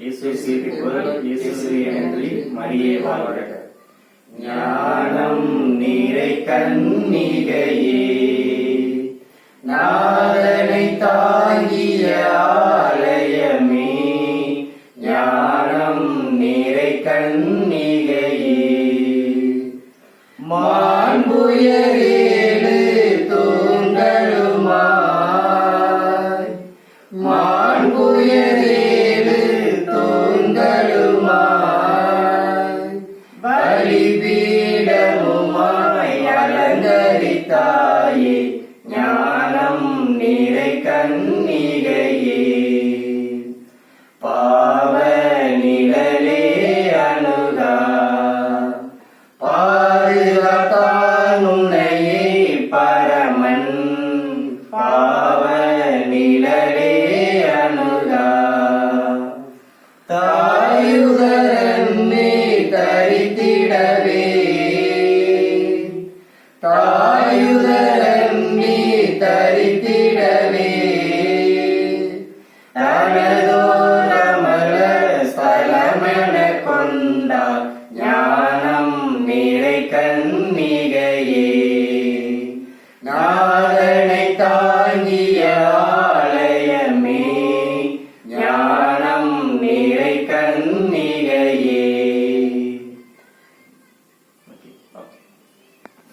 இயேசுவுக்கு புகழ் இயேசுவே நன்றி. மரியே வாழ்க. ஞானம் நீரை கண்ணிகையே நாதனை தாங்கிய ஆலயமே. ஞானம் நீரை கண்ணிகையே மாண்புயரேடு தூண்களுமாய். மாண்புயரேடு தூண்களுமாய் பலிபீடமுமாய் அலங்கரித்தாயே. ஞானம் நீரை தாயுதரம் நீ தரித்திடவே. தனதோரமல ஸ்தலமென கொண்டார் ஞானம் நிறை கண்ணிகையே நாதனை தாங்கியா